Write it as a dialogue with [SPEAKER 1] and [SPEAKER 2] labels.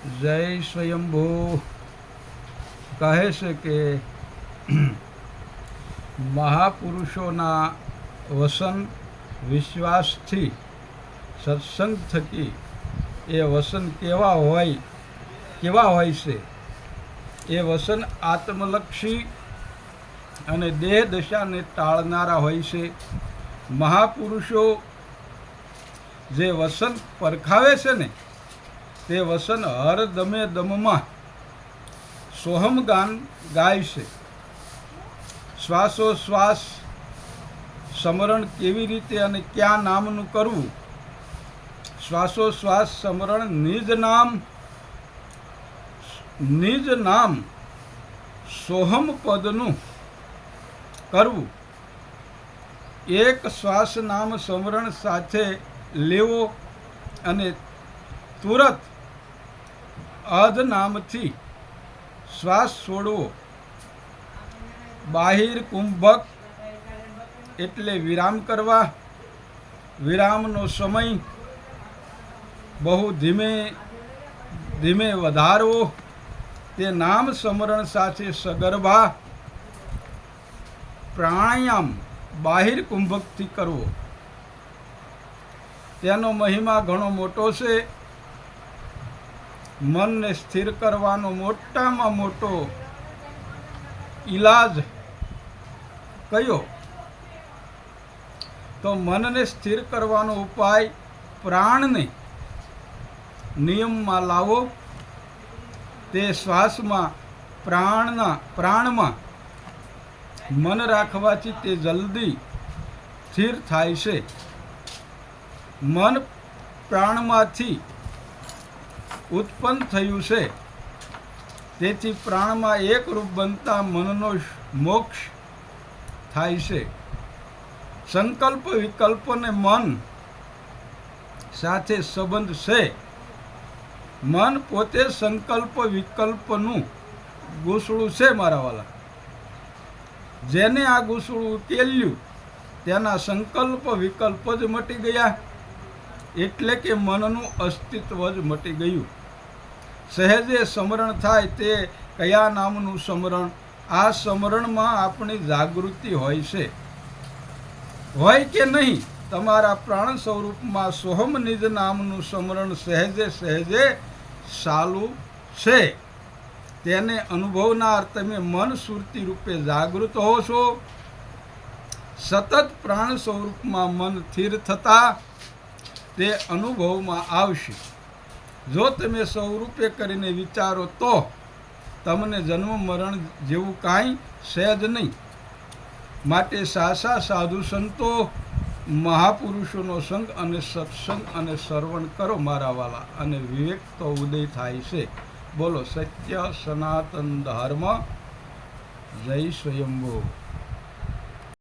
[SPEAKER 1] જય સ્વયંભૂ. કહે છે કે મહાપુરુષોના વસન વિશ્વાસથી સત્સંગ થકી એ વસન કેવા હોય કેવા હોય છે? એ વસન આત્મલક્ષી અને દેહ દશાને ટાળનારા હોય છે. મહાપુરુષો જે વસન પરખાવે છે ને તે વસન હર દમે દમમાં સોહમ ગાન ગાય છે. શ્વાસોશ્વાસ સમરણ કેવી રીતે અને ક્યાં નામનું કરવું? શ્વાસોશ્વાસ સમરણ નિજ નામ નિજ નામ સોહમ પદનું કરવું. એક શ્વાસ નામ સમરણ સાથે લેવો અને તુરત અધ નામથી શ્વાસ છોડવો બાહિર કુંભક એટલે વિરામ કરવા. વિરામનો સમય બહુ ધીમે ધીમે વધારવો. તે નામ સ્મરણ સાથે સગર્ભા. પ્રાણાયામ બાહિર કુંભકથી કરવો. તેનો મહિમા ઘણો મોટો છે. મનને સ્થિર કરવાનો મોટામાં મોટો ઈલાજ કયો? તો મનને સ્થિર કરવાનો ઉપાય પ્રાણને નિયમમાં લાવો. તે શ્વાસમાં, પ્રાણના, પ્રાણમાં મન રાખવાથી તે જલ્દી સ્થિર થાય છે. મન પ્રાણમાંથી ઉત્પન્ન થયું છે. તેથી પ્રાણમાં એકરૂપ બનતા મનનો મોક્ષ થાય છે. સંકલ્પ વિકલ્પને મન સાથે સંબંધ છે. મન પોતે સંકલ્પ, વિકલ્પનું ગુસળું છે મારાવાલા જેને આ ગુસળું ઉકેલ્યું, તેના સંકલ્પ, વિકલ્પ જ મટી ગયા. એટલે કે મનનું અસ્તિત્વ જ મટી ગયું. સહેજે સમરણ થાય તે કયા નામનું સમરણ? આ સમરણમાં આપણી જાગૃતિ હોય છે. હોય કે નહીં, તમારા પ્રાણ સ્વરૂપમાં સોહમ નિજ નામનું સમરણ સહેજે સહેજે સાલું છે. તેને અનુભવનાર તમે મન સુરતી રૂપે જાગૃત હો છો. સતત પ્રાણ સ્વરૂપમાં મન સ્થિર થતા તે અનુભવમાં આવશે. જો તમે સ્વરૂપે કરીને વિચારો તો તમને જન્મ મરણ જેવું કાંઈ સહેજ નહીં. માટે સાસા સાધુ સંતો, મહાપુરુષોનો સંગ અને સત્સંગ અને શ્રવણ કરો મારા વાલા, અને વિવેક તો ઉદય થાય છે. બોલો, સત્ય સનાતન ધર્મ જય સ્વયંભૂ.